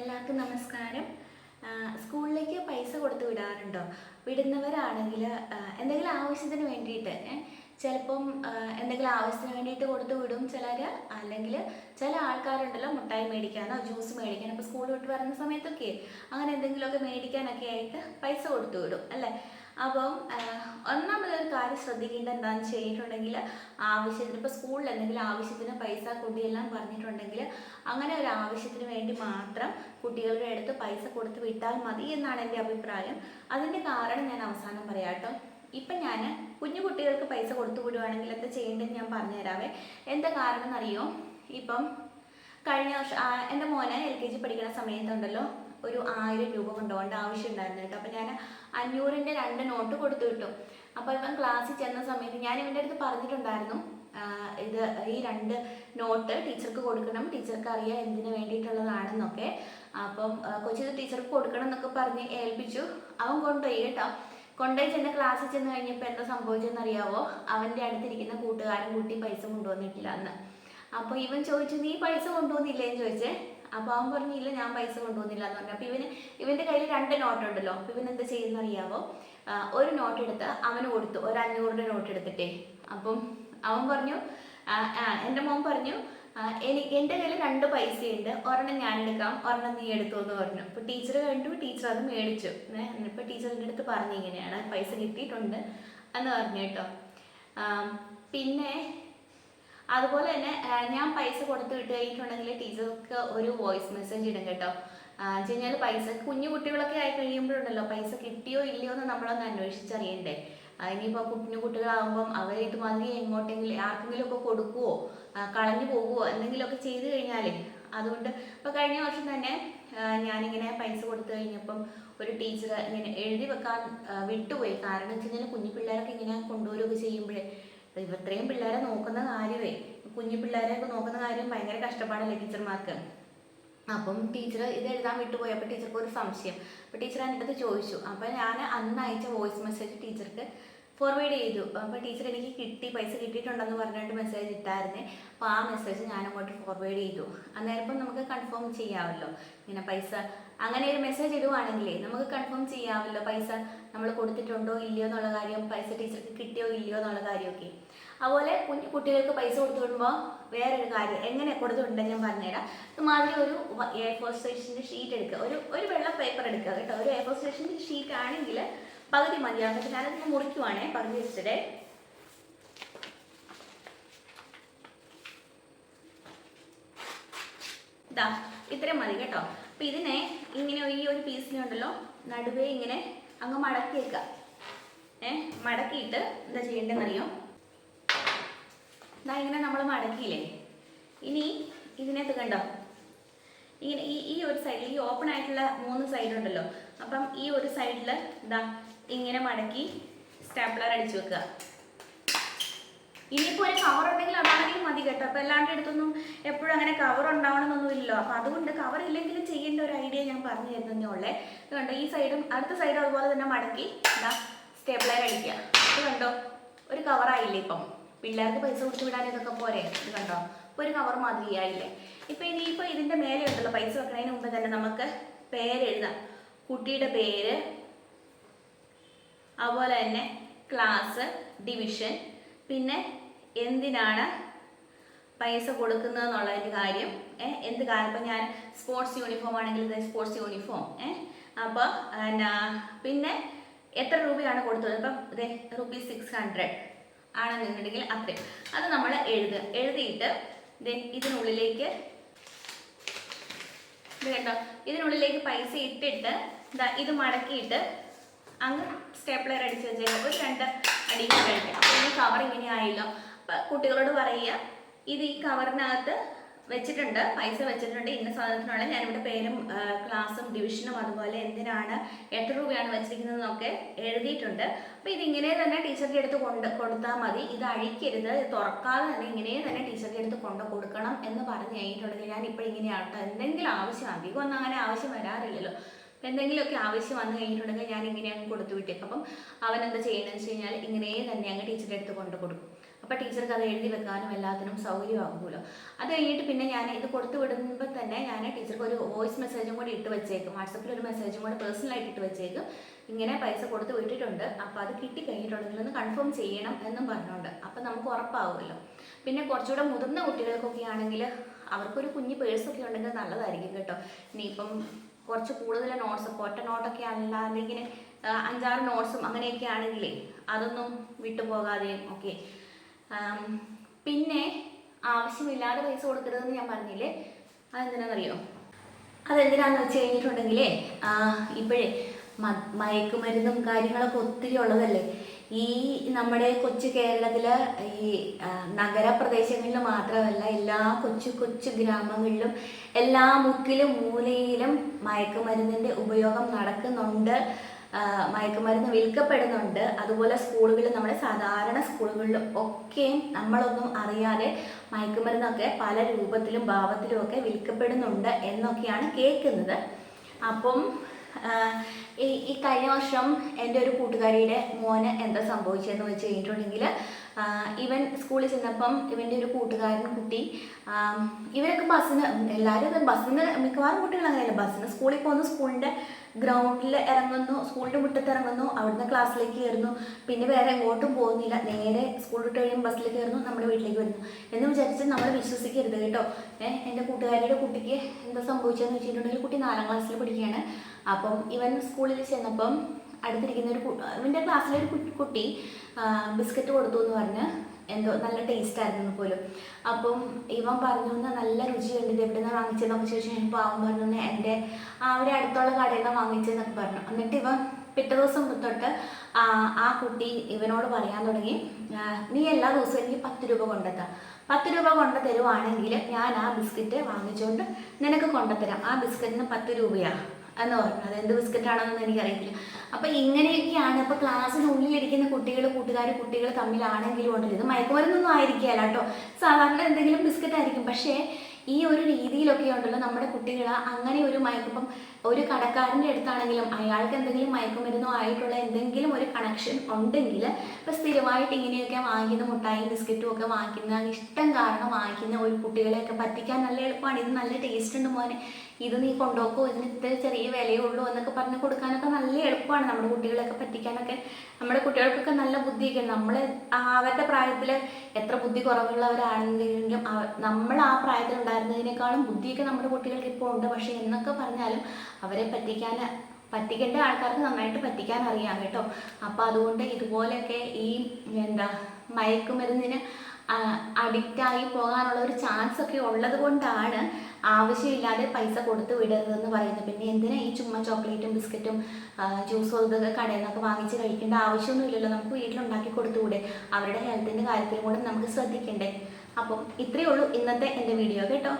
എല്ലാവർക്കും നമസ്കാരം. സ്കൂളിലേക്ക് പൈസ കൊടുത്ത് വിടാറുണ്ടോ? വിടുന്നവരാണെങ്കിൽ എന്തെങ്കിലും ആവശ്യത്തിന് വേണ്ടിയിട്ട് ചിലപ്പം എന്തെങ്കിലും ആവശ്യത്തിന് വേണ്ടിയിട്ട് കൊടുത്ത് വിടും ചിലർ അല്ലെങ്കിൽ ചില ആൾക്കാരുണ്ടല്ലോ മുട്ടായി മേടിക്കാനോ ജ്യൂസ് മേടിക്കാനോ. ഇപ്പോൾ സ്കൂൾ വിട്ട് വരുന്ന സമയത്തൊക്കെ അങ്ങനെ എന്തെങ്കിലുമൊക്കെ മേടിക്കാനൊക്കെ ആയിട്ട് പൈസ കൊടുത്തു വിടും അല്ലേ? അപ്പം ഒന്നാമത് ഒന്നാമതൊരു കാര്യം ശ്രദ്ധിക്കേണ്ടത് എന്താണെന്ന് ചെയ്തിട്ടുണ്ടെങ്കിൽ ആവശ്യത്തിന് ഇപ്പോൾ സ്കൂളിൽ എന്തെങ്കിലും ആവശ്യത്തിന് പൈസ കുട്ടിയെല്ലാം പറഞ്ഞിട്ടുണ്ടെങ്കിൽ അങ്ങനെ ഒരു ആവശ്യത്തിന് വേണ്ടി മാത്രം കുട്ടികളുടെ അടുത്ത് പൈസ കൊടുത്ത് വിട്ടാൽ മതി എന്നാണ് എന്റെ അഭിപ്രായം. അതിന്റെ കാരണം ഞാൻ അവസാനം പറയാം ഇപ്പം ഞാൻ കുഞ്ഞു കുട്ടികൾക്ക് പൈസ കൊടുത്തു വിടുവാണെങ്കിൽ എന്താ ചെയ്യേണ്ടതെന്ന് ഞാൻ പറഞ്ഞുതരാവേ. എന്താ കാരണം എന്നറിയോ ഇപ്പം കഴിഞ്ഞ വർഷം എന്റെ മോനെ എൽ കെ ജി പഠിക്കുന്ന സമയത്തുണ്ടല്ലോ ഒരു ആയിരം രൂപ കൊണ്ടുപോകേണ്ട ആവശ്യം ഉണ്ടായിരുന്നു കേട്ടോ അപ്പം ഞാൻ അഞ്ഞൂറിന്റെ രണ്ട് നോട്ട് കൊടുത്തു വിട്ടു അപ്പോൾ ഇവൻ ക്ലാസ്സിൽ ചെന്ന സമയത്ത് ഞാൻ ഇവന്റെ അടുത്ത് പറഞ്ഞിട്ടുണ്ടായിരുന്നു ഇത് ഈ രണ്ട് നോട്ട് ടീച്ചർക്ക് കൊടുക്കണം ടീച്ചർക്ക് അറിയാം എന്തിനു വേണ്ടിയിട്ടുള്ളതാണെന്നൊക്കെ. അപ്പം കൊച്ചു ടീച്ചർക്ക് കൊടുക്കണം എന്നൊക്കെ പറഞ്ഞ് ഏൽപ്പിച്ചു. അവൻ കൊണ്ടുപോയി കേട്ടോ. കൊണ്ടുപോയി ചെന്ന് ക്ലാസ്സിൽ ചെന്ന് കഴിഞ്ഞപ്പോൾ എന്താ സംഭവിച്ചതെന്ന് അറിയാവോ അവന്റെ അടുത്തിരിക്കുന്ന കൂട്ടുകാരൻ കുട്ടി പൈസ കൊണ്ടുവന്നിട്ടില്ല അന്ന് അപ്പോൾ ഇവൻ ചോദിച്ചു നീ പൈസ കൊണ്ടുവന്നില്ലേന്ന് ചോദിച്ചേ. അപ്പോൾ അവൻ പറഞ്ഞു ഇല്ല ഞാൻ പൈസ കൊണ്ടുവന്നില്ല എന്ന് പറഞ്ഞു. അപ്പോൾ ഇവന് ഇവന്റെ കയ്യിൽ രണ്ട് നോട്ട് ഉണ്ടല്ലോ. അപ്പോൾ ഇവൻ എന്താ ചെയ്യുന്ന അറിയാവോ? ഒരു നോട്ട് എടുത്ത് അവന് കൊടുത്തു. ഒരു അഞ്ഞൂറിന്റെ നോട്ട് എടുത്തിട്ടേ. അപ്പം അവൻ പറഞ്ഞു എന്റെ മോൻ പറഞ്ഞു എനിക്ക് എന്റെ കയ്യിൽ രണ്ട് പൈസയുണ്ട്. ഒരെണ്ണം ഞാൻ എടുക്കാം ഒരെണ്ണം നീ എടുത്തു എന്ന് പറഞ്ഞു. അപ്പോൾ ടീച്ചർ കണ്ടു ടീച്ചർ അത് മേടിച്ചു. ഇപ്പോൾ ടീച്ചറിന്റെ അടുത്ത് പറഞ്ഞു ഇങ്ങനെയാണ് പൈസ കിട്ടിയിട്ടുണ്ട് എന്ന് പറഞ്ഞു കേട്ടോ. പിന്നെ അതുപോലെ തന്നെ ഞാൻ പൈസ കൊടുത്തു വിട്ട് കഴിഞ്ഞിട്ടുണ്ടെങ്കിൽ ടീച്ചർക്ക് ഒരു വോയിസ് മെസ്സേജ് ഇടും കേട്ടോ. വെച്ച് കഴിഞ്ഞാൽ പൈസ കുഞ്ഞു കുട്ടികളൊക്കെ ആയി കഴിയുമ്പോഴുണ്ടല്ലോ പൈസ കിട്ടിയോ ഇല്ലയോ എന്ന് നമ്മളൊന്ന് അന്വേഷിച്ചറിയണ്ടേ. ഇനിയിപ്പോൾ കുഞ്ഞു കുട്ടികളാകുമ്പം അവർ ഇതുമാതിരി എങ്ങോട്ടെങ്കിലും ആർക്കെങ്കിലും ഒക്കെ കൊടുക്കുവോ കളഞ്ഞു പോകുവോ എന്തെങ്കിലുമൊക്കെ ചെയ്തു കഴിഞ്ഞാലേ അതുകൊണ്ട് ഇപ്പോൾ കഴിഞ്ഞ വർഷം തന്നെ ഞാനിങ്ങനെ പൈസ കൊടുത്തു കഴിഞ്ഞപ്പം ഒരു ടീച്ചർ ഇങ്ങനെ എഴുതി വെക്കാൻ വിട്ടുപോയി. കാരണം വെച്ച് കഴിഞ്ഞാൽ കുഞ്ഞു പിള്ളേരൊക്കെ ഇങ്ങനെ കൊണ്ടുവരികയൊക്കെ ചെയ്യുമ്പോഴേ ഇവ ഇത്രയും പിള്ളേരെ നോക്കുന്ന കാര്യമേ കുഞ്ഞു പിള്ളേരെയൊക്കെ നോക്കുന്ന കാര്യം ഭയങ്കര കഷ്ടപ്പാടല്ലേ ടീച്ചർമാർക്ക്? അപ്പം ടീച്ചർ ഇത് എഴുതാൻ വിട്ടുപോയി അപ്പോൾ ടീച്ചർക്ക് ഒരു സംശയം. അപ്പോൾ ടീച്ചർ എന്റെ അടുത്ത് ചോദിച്ചു. അപ്പോൾ ഞാൻ അന്ന് അയച്ച വോയിസ് മെസ്സേജ് ടീച്ചർക്ക് ഫോർവേഡ് ചെയ്തു. അപ്പോൾ ടീച്ചർ എനിക്ക് കിട്ടി പൈസ കിട്ടിയിട്ടുണ്ടെന്ന് പറഞ്ഞിട്ട് മെസ്സേജ് ഇട്ടായിരുന്നേ. അപ്പോൾ ആ മെസ്സേജ് ഞാൻ അങ്ങോട്ട് ഫോർവേഡ് ചെയ്തു. അന്നേരം നമുക്ക് കൺഫേം ചെയ്യാമല്ലോ. ഇങ്ങനെ പൈസ അങ്ങനെ ഒരു മെസ്സേജ് ഇടുവാണെങ്കിലേ നമുക്ക് കൺഫേം ചെയ്യാമല്ലോ പൈസ നമ്മൾ കൊടുത്തിട്ടുണ്ടോ ഇല്ലയോ എന്നുള്ള കാര്യം പൈസ ടീച്ചർക്ക് കിട്ടിയോ ഇല്ലയോ എന്നുള്ള കാര്യമൊക്കെ. അതുപോലെ കുഞ്ഞു കുട്ടികൾക്ക് പൈസ കൊടുത്തു വിടുമ്പോൾ വേറൊരു കാര്യം എങ്ങനെ കൊടുത്തുണ്ടെന്ന് ഞാൻ പറഞ്ഞുതരാം. ഇതുമാതിരി ഒരു എ ഫോർ സ്റ്റേഷന്റെ ഷീറ്റ് എടുക്കുക ഒരു ഒരു വെള്ള പേപ്പർ എടുക്കുക കേട്ടോ. ഒരു എ ഫോർ സ്റ്റേഷന്റെ ഷീറ്റ് ആണെങ്കിൽ പകുതി മതിയാകും പക്ഷെ ഞാനത് മുറിക്കുവാണേ പകുതി വെച്ചിട്ട് ഇതാ ഇത്രയും മതി കേട്ടോ. അപ്പം ഇതിനെ ഇങ്ങനെ ഈ ഒരു പീസിനെ ഉണ്ടല്ലോ നടുവേ ഇങ്ങനെ അങ്ങ് മടക്കി വെക്കുക ഏ മടക്കിയിട്ട് എന്താ ചെയ്യേണ്ടതെന്നറിയോ ഇതാ ഇങ്ങനെ നമ്മൾ മടക്കിയില്ലേ? ഇനി ഇതിനെ കണ്ടോ? ഇങ്ങനെ ഈ ഈ ഒരു സൈഡിൽ ഈ ഓപ്പൺ ആയിട്ടുള്ള മൂന്ന് സൈഡ് ഉണ്ടല്ലോ. അപ്പം ഈ ഒരു സൈഡിൽ ഇതാ ഇങ്ങനെ മടക്കി സ്റ്റാപ്ലർ അടിച്ചു വെക്കുക ഇനിയിപ്പോൾ ഒരു കവർ ഉണ്ടെങ്കിൽ അതാണെങ്കിലും മതി കേട്ടോ. അപ്പോൾ എല്ലാവരുടെ അടുത്തൊന്നും എപ്പോഴും അങ്ങനെ കവർ ഉണ്ടാവണമെന്നൊന്നും ഇല്ലല്ലോ അപ്പോൾ അതുകൊണ്ട് കവർ ഇല്ലെങ്കിലും ചെയ്യേണ്ട ഒരു ഐഡിയ ഞാൻ പറഞ്ഞു തരുന്നതേ ഉള്ളേ കണ്ടോ ഈ സൈഡും അടുത്ത സൈഡും അതുപോലെ തന്നെ മടക്കി എന്താ സ്റ്റേബിളായി അടിക്കുക. ഇത് കണ്ടോ ഒരു കവറായില്ലേ ഇപ്പം? പിള്ളേർക്ക് പൈസ കൊടുത്ത് വിടാൻ ഇതൊക്കെ പോരെ? ഇത് കണ്ടോ അപ്പോൾ ഒരു കവർ മാതിരിയായില്ലേ ഇപ്പം ഇനിയിപ്പോൾ ഇതിന്റെ മേലെ ഉണ്ടല്ലോ പൈസ വെക്കുന്നതിന് മുമ്പ് തന്നെ നമുക്ക് പേരെഴുതാം കുട്ടിയുടെ പേര് അതുപോലെ തന്നെ ക്ലാസ് ഡിവിഷൻ പിന്നെ എന്തിനാണ് പൈസ കൊടുക്കുന്നത് എന്നുള്ളതിന്റെ കാര്യം എന്ത് കാര്യം ഇപ്പം ഞാൻ സ്പോർട്സ് യൂണിഫോം ആണെങ്കിൽ ഇത് സ്പോർട്സ് യൂണിഫോം ഏ അപ്പോൾ എന്നാ പിന്നെ എത്ര രൂപയാണ് കൊടുത്തത്? ഇപ്പം ഇതേ റുപ്പീസ് സിക്സ് ഹൺഡ്രഡ് ആണെന്നുണ്ടെങ്കിൽ അത്രയും. അത് നമ്മൾ എഴുതുക എഴുതിയിട്ട് ദേ ഇതിനുള്ളിലേക്ക് ഇത് കേട്ടോ ഇതിനുള്ളിലേക്ക് പൈസ ഇട്ടിട്ട് എന്താ ഇത് മടക്കിയിട്ട് അങ്ങ് സ്റ്റേപ്ലർ അടിച്ച് വെച്ചേക്കാം. ഒരു രണ്ട് അടിക്കാൻ കഴിക്കാം അപ്പോൾ കവർ ഇങ്ങനെ ആയല്ലോ. അപ്പം കുട്ടികളോട് പറയുക ഇത് ഈ കവറിനകത്ത് വെച്ചിട്ടുണ്ട് പൈസ വെച്ചിട്ടുണ്ട് ഇന്ന സാധനത്തിനുള്ള ഞാനിവിടെ പേരും ക്ലാസും ക്ലാസ്സും ഡിവിഷനും അതുപോലെ എന്തിനാണ് എത്ര രൂപയാണ് വെച്ചിരിക്കുന്നതെന്നൊക്കെ എഴുതിയിട്ടുണ്ട്. അപ്പോൾ ഇതിങ്ങനെ തന്നെ ടീച്ചറുടെ അടുത്ത് കൊണ്ട് കൊടുത്താൽ മതി. ഇത് അഴിക്കരുത് തുറക്കാതെ തന്നെ ഇങ്ങനെ തന്നെ ടീച്ചറുടെ അടുത്ത് കൊണ്ട് കൊടുക്കണം എന്ന് പറഞ്ഞു കഴിഞ്ഞിട്ടുണ്ടെങ്കിൽ ഞാൻ ഇപ്പോൾ ഇങ്ങനെയാട്ടോ എന്തെങ്കിലും ആവശ്യം അധികം ഒന്നും അങ്ങനെ ആവശ്യം വരാറില്ലല്ലോ. എന്തെങ്കിലുമൊക്കെ ആവശ്യം വന്നു കഴിഞ്ഞിട്ടുണ്ടെങ്കിൽ ഞാൻ ഇങ്ങനെ അങ്ങ് കൊടുത്തു വിട്ടേക്കും. അപ്പം അവൻ എന്താ ചെയ്യണമെന്ന് വെച്ച് കഴിഞ്ഞാൽ ഇങ്ങനെ തന്നെ അങ്ങ് ടീച്ചറുടെ അടുത്ത് കൊണ്ട് കൊടുക്കും. അപ്പോൾ ടീച്ചർക്ക് അത് എഴുതി വെക്കാനും എല്ലാത്തിനും സൗകര്യമാകുമല്ലോ. അത് കഴിഞ്ഞിട്ട് പിന്നെ ഞാൻ ഇത് കൊടുത്തു വിടുമ്പോൾ തന്നെ ഞാൻ ടീച്ചർക്ക് ഒരു വോയിസ് മെസ്സേജും കൂടി ഇട്ട് വെച്ചേക്കും. വാട്സപ്പിൽ ഒരു മെസ്സേജും കൂടി പേഴ്സണലായിട്ട് ഇട്ട് വെച്ചേക്കും. ഇങ്ങനെ പൈസ കൊടുത്ത് വിട്ടിട്ടുണ്ട്. അപ്പോൾ അത് കിട്ടി കഴിഞ്ഞിട്ടുണ്ടെങ്കിൽ ഒന്ന് കൺഫേം ചെയ്യണം എന്നും പറഞ്ഞുകൊണ്ട് അപ്പം നമുക്ക് ഉറപ്പാവുമല്ലോ. പിന്നെ കുറച്ചുകൂടെ മുതിർന്ന കുട്ടികൾക്കൊക്കെ ആണെങ്കിൽ അവർക്കൊരു കുഞ്ഞ് പേഴ്സൊക്കെ ഉണ്ടെങ്കിൽ നല്ലതായിരിക്കും കേട്ടോ. ഇനിയിപ്പം കുറച്ച് കൂടുതൽ നോട്ട്സ് ഒറ്റ നോട്ടൊക്കെ അല്ലാതെ ഇങ്ങനെ അഞ്ചാറ് നോട്ട്സും അങ്ങനെയൊക്കെ ആണെങ്കിലേ അതൊന്നും വിട്ടുപോകാതെയും ഒക്കെ പിന്നെ ആവശ്യമില്ലാതെ പൈസ കൊടുക്കരുതെന്ന് ഞാൻ പറഞ്ഞില്ലേ? അതെന്തിനാണെന്നറിയോ അതെന്തിനാന്ന് വെച്ച് കഴിഞ്ഞിട്ടുണ്ടെങ്കിലേ ഇപ്പോഴേ മയക്കുമരുന്നും കാര്യങ്ങളൊക്കെ ഒത്തിരി ഉള്ളതല്ലേ? ഈ നമ്മുടെ കൊച്ചു കേരളത്തിൽ ഈ നഗരപ്രദേശങ്ങളിൽ മാത്രമല്ല എല്ലാ കൊച്ചു കൊച്ചു ഗ്രാമങ്ങളിലും എല്ലാ മുക്കിലും മൂലയിലും മയക്കുമരുന്നിന്റെ ഉപയോഗം നടക്കുന്നുണ്ട്. മയക്കുമരുന്ന് വിൽക്കപ്പെടുന്നുണ്ട്. അതുപോലെ സ്കൂളുകളിൽ നമ്മുടെ സാധാരണ സ്കൂളുകളിലും ഒക്കെയും നമ്മളൊന്നും അറിയാതെ മയക്കുമരുന്നൊക്കെ പല രൂപത്തിലും ഭാവത്തിലും ഒക്കെ വിൽക്കപ്പെടുന്നുണ്ട് എന്നൊക്കെയാണ് കേൾക്കുന്നത്. അപ്പം ഈ ഈ കഴിഞ്ഞ വർഷം എന്റെ ഒരു കൂട്ടുകാരിയുടെ മോന് എന്താ സംഭവിച്ചതെന്ന് വെച്ച് കഴിഞ്ഞിട്ടുണ്ടെങ്കിൽ ഇവൻ സ്കൂളിൽ ചെന്നപ്പം ഇവന്റെ ഒരു കൂട്ടുകാരൻ കുട്ടി ഇവരൊക്കെ ബസ്സിന് എല്ലാവരും ബസ്സിന് മിക്കവാറും കുട്ടികൾ അങ്ങനെയല്ല. ബസ്സിന് സ്കൂളിൽ പോകുന്ന സ്കൂളിന്റെ ഗ്രൗണ്ടിൽ ഇറങ്ങുന്നു സ്കൂളിന്റെ മുറ്റത്ത് ഇറങ്ങുന്നു അവിടുന്ന് ക്ലാസ്സിലേക്ക് കയറുന്നു. പിന്നെ വേറെ എങ്ങോട്ടും പോകുന്നില്ല. നേരെ സ്കൂൾ വിട്ട് കഴിയുമ്പോൾ ബസ്സിൽ കയറുന്നു നമ്മുടെ വീട്ടിലേക്ക് വരുന്നു. എന്ന് വിചാരിച്ച് നമ്മൾ വിശ്വസിക്കരുത് കേട്ടോ. ഏഹ് എന്റെ കൂട്ടുകാരിയുടെ കുട്ടിക്ക് എന്താ സംഭവിച്ചതെന്ന് വെച്ചിട്ടുണ്ടെങ്കിൽ കുട്ടി നാലാം ക്ലാസ്സിൽ പഠിക്കുകയാണ്. അപ്പം ഇവൻ സ്കൂളിൽ ചെന്നപ്പം അടുത്തിരിക്കുന്ന ഒരു ഇവന്റെ ക്ലാസ്സിലെ ഒരു കുട്ടി ബിസ്ക്കറ്റ് കൊടുത്തു എന്ന് പറഞ്ഞ് എന്തോ നല്ല ടേസ്റ്റ് ആയിരുന്നു പോലും. അപ്പം ഇവൻ പറഞ്ഞു തന്നെ നല്ല രുചിയുണ്ട് ഇത് എവിടെ നിന്ന് വാങ്ങിച്ചതെന്നൊക്കെ ചോദിച്ചു കഴിഞ്ഞപ്പോൾ അവൻ പറഞ്ഞു തന്നെ എന്റെ അവിടെ അടുത്തുള്ള കടയിൽ നിന്ന് വാങ്ങിച്ചതെന്നൊക്കെ പറഞ്ഞു. എന്നിട്ട് ഇവൻ പിറ്റേ ദിവസം തൊട്ട് ആ കുട്ടി ഇവനോട് പറയാൻ തുടങ്ങി നീ എല്ലാ ദിവസവും എനിക്ക് പത്ത് രൂപ കൊണ്ടെത്താം പത്ത് രൂപ കൊണ്ടു തരുവാണെങ്കിൽ ഞാൻ ആ ബിസ്ക്കറ്റ് വാങ്ങിച്ചുകൊണ്ട് നിനക്ക് കൊണ്ടുതരാം ആ ബിസ്ക്കറ്റിന് പത്ത് രൂപയാ. എന്ന് പറഞ്ഞു അത് എന്ത് ബിസ്ക്കറ്റാണെന്നൊന്നും എനിക്കറിയില്ല അപ്പോൾ ഇങ്ങനെയൊക്കെയാണ് ഇപ്പോൾ ക്ലാസ്സിനുള്ളിലിരിക്കുന്ന കുട്ടികൾ കൂട്ടുകാർ കുട്ടികൾ തമ്മിലാണെങ്കിലും ഉണ്ടല്ലോ. ഇത് മയക്കുമരുന്നൊന്നും ആയിരിക്കുകയല്ല കേട്ടോ. സാധാരണ എന്തെങ്കിലും ബിസ്ക്കറ്റ് ആയിരിക്കും പക്ഷേ ഈ ഒരു രീതിയിലൊക്കെ ഉണ്ടല്ലോ നമ്മുടെ കുട്ടികൾ അങ്ങനെ ഒരു മയക്കിപ്പം ഒരു കടക്കാരന്റെ അടുത്താണെങ്കിലും അയാൾക്ക് എന്തെങ്കിലും മയക്കുമരുന്നോ ആയിട്ടുള്ള എന്തെങ്കിലും ഒരു കണക്ഷൻ ഉണ്ടെങ്കിൽ ഇപ്പം സ്ഥിരമായിട്ട് ഇങ്ങനെയൊക്കെ വാങ്ങിക്കുന്ന മുട്ടായി ബിസ്ക്കറ്റും ഒക്കെ വാങ്ങിക്കുന്ന ഇഷ്ടം കാരണം വാങ്ങിക്കുന്ന ഒരു കുട്ടികളെയൊക്കെ പറ്റിക്കാൻ നല്ല എളുപ്പമാണ്. ഇത് നല്ല ടേസ്റ്റ് ഉണ്ട് മോനെ. ഇത് നീ കൊണ്ടുപോക്കോ ഇതിന് ഇത്ര ചെറിയ വിലയേ ഉള്ളൂ എന്നൊക്കെ പറഞ്ഞ് കൊടുക്കാനൊക്കെ നല്ല എളുപ്പമാണ് നമ്മുടെ കുട്ടികളെയൊക്കെ പറ്റിക്കാനൊക്കെ. നമ്മുടെ കുട്ടികൾക്കൊക്കെ നല്ല ബുദ്ധിയൊക്കെ. നമ്മൾ അവരുടെ പ്രായത്തിൽ എത്ര ബുദ്ധി കുറവുള്ളവരാണെങ്കിലും നമ്മൾ ആ പ്രായത്തിൽ ഉണ്ടായിരുന്നതിനേക്കാളും ബുദ്ധിയൊക്കെ നമ്മുടെ കുട്ടികൾക്ക് ഇപ്പോൾ ഉണ്ട്. പക്ഷേ എന്നൊക്കെ പറഞ്ഞാലും അവരെ പറ്റിക്കാൻ പറ്റിക്കേണ്ട ആൾക്കാർക്ക് നന്നായിട്ട് പറ്റിക്കാൻ അറിയാം കേട്ടോ. അപ്പോൾ അതുകൊണ്ട് ഇതുപോലെയൊക്കെ ഈ എന്താ മയക്കുമരുന്നിന് അഡിക്റ്റായി പോകാനുള്ള ഒരു ചാൻസ് ഒക്കെ ഉള്ളത് കൊണ്ടാണ് ആവശ്യമില്ലാതെ പൈസ കൊടുത്ത് വിടരുതെന്ന് പറയുന്നത്. പിന്നെ എന്തിനാ ഈ ചുമ്മാ ചോക്ലേറ്റും ബിസ്ക്കറ്റും ജ്യൂസും ഇതൊക്കെ കടയിൽ നിന്നൊക്കെ വാങ്ങിച്ച് കഴിക്കേണ്ട ആവശ്യമൊന്നുമില്ലല്ലോ. നമുക്ക് വീട്ടിലുണ്ടാക്കി കൊടുത്തുകൂടെ? അവരുടെ ഹെൽത്തിന്റെ കാര്യത്തിലും കൂടെ നമുക്ക് ശ്രദ്ധിക്കണ്ടേ? അപ്പം ഇത്രയേ ഉള്ളൂ ഇന്നത്തെ എന്റെ വീഡിയോ കേട്ടോ.